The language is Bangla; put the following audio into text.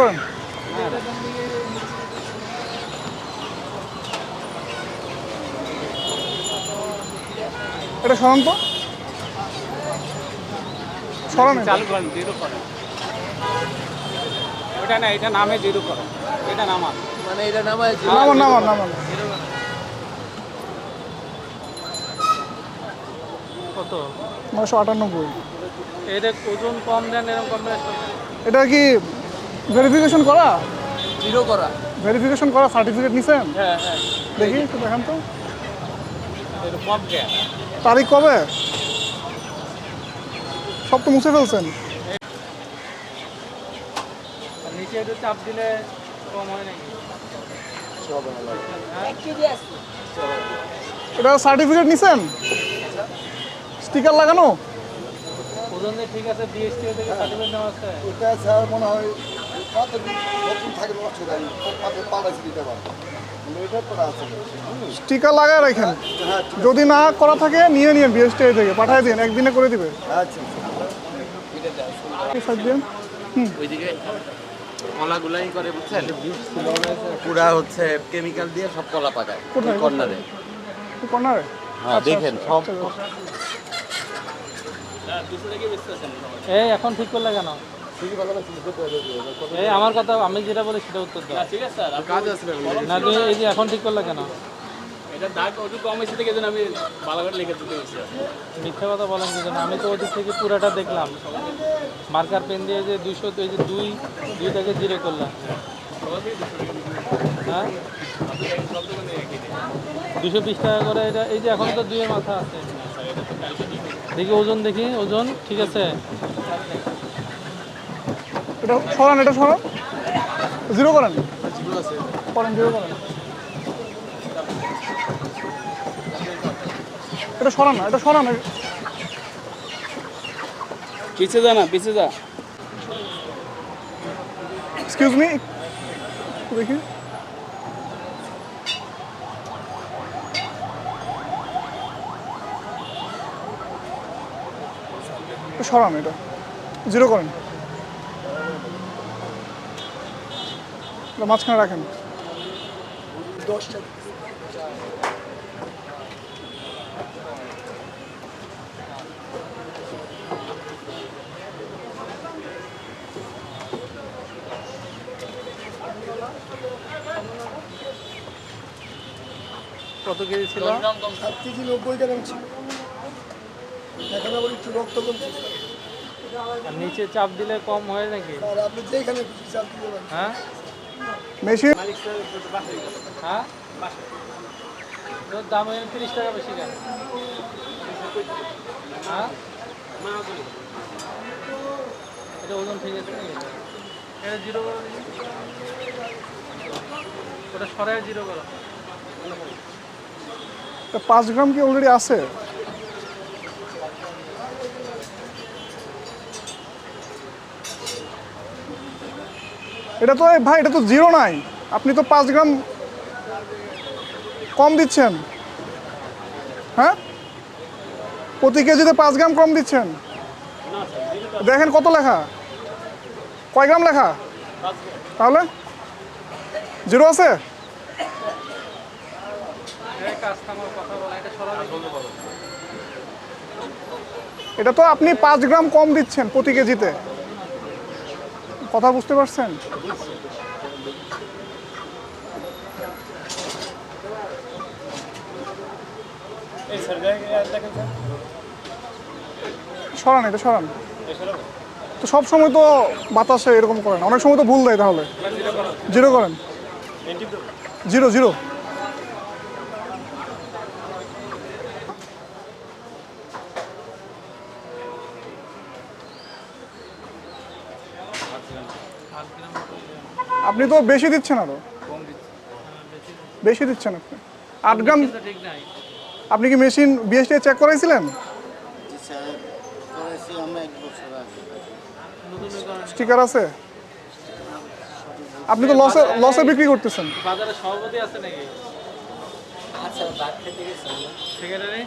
করেন এটা সরান তো। এটা। চালু করেন জিরো করেন। ওটা না এটা নামে জিরো করেন। এটা নামা মানে এটা নামায় নামান নামান নামান। কত? নশো আটানব্বই। এটা ওজন কম দেন এরকম কম দেন। এটা কি ভেরিফিকেশন করা? জিরো করা। ভেরিফিকেশন করা সার্টিফিকেট নিছেন? হ্যাঁ হ্যাঁ। দেখি একটু দেখান তো। তারিখ কবে? সব তো মুছে ফেলছেন। নিচে একটু চাপ দিলে কম হয় নাকি? এটা সার্টিফিকেট নিছেন? স্টিকার লাগানো? ঠিক আছে ডিএসটি থেকে সার্টিফিকেট নেওয়া আছে। এটা স্যার মনে হয় মানে স্টিকার লাগায় রাখেন। হ্যাঁ যদি না করা থাকে নিয়ে নিন বিএসটিআই থেকে পাঠিয়ে দিন একদিনে করে দিবে। আচ্ছা এই side দিয়ে। ওইদিকে কলাগুলাই করে বুঝছেন? পুরা হচ্ছে কেমিক্যাল দিয়ে সব কলা পাকায় কোথায়? কর্নারে। কর্নারে? হ্যাঁ দেখেন সব এই এখন ঠিক করলে কেন? এই আমার কথা আমি যেটা বলি সেটা উত্তর দাও। ঠিক আছে কাজ আছে না তুমি এই যে এখন ঠিক করলে কেন? এটা দাগ একটু কম থেকে আমি ভালো করে লিখে দিতে হয়েছে। মিথ্যা কথা বলেন কি আমি তো ওদিক থেকে পুরাটা দেখলাম। মার্কার পেন দিয়ে যে দুশো এই যে দুই দুই থেকে জিরো করলাম। হ্যাঁ? দুশো বিশ টাকা করে এটা এই যে এখন তো দুইয়ের মাথা আছে। দেখি ওজন দেখি ওজন ঠিক আছে? এটা সরান এটা সরান। জিরো করেন। করেন জিরো করেন। এটা সরান না এটা সরান। পিছিয়ে যা না পিছিয়ে যা। এক্সকিউজ মি দেখি। সরান এটা। জিরো করেন। মাঝখানে রাখেন। দশটা কত কেজি ছিল? সাত কেজি নব্বই গ্রাম ছিল। এখন আবার একটু রক্ত কমছে। নিচে চাপ দিলে কম হয় নাকি? আপনি যেখানে চাপ দিতে পারেন। হ্যাঁ? মেশিন? হ্যাঁ? দাম তিরিশ টাকা বেশি কেন? হ্যাঁ? এটা ওজন ঠিক আছে? এটা জিরো করো। ওটা সরাই জিরো করো। পাঁচ গ্রাম কি অলরেডি আছে? এটা তো ভাই, এটা তো জিরো নাই। আপনি তো পাঁচ গ্রাম কম দিচ্ছেন। হ্যাঁ? প্রতি কেজিতে পাঁচ গ্রাম কম দিচ্ছেন। দেখেন কত লেখা। কয় গ্রাম লেখা? তাহলে? জিরো আছে? এটা তো আপনি পাঁচ গ্রাম কম দিচ্ছেন প্রতি কেজিতে। কথা বুঝতে পারছেন? সরান এটা সরান। তো সব সময় তো বাতাসে এরকম করেন অনেক সময় তো ভুল দেয় তাহলে। জিরো করেন। জিরো জিরো আপনি তো বেশি দিচ্ছেন আরও? বেশি দিচ্ছেন আপনি। আট গ্রাম আপনি কি মেশিন বিএসটি চেক করাইছিলেন? স্টিকার আছে? আপনি তো লসে লসে বিক্রি করতেছেন। বাজারে সভাপতি আছে নাকি? সেক্রেটারি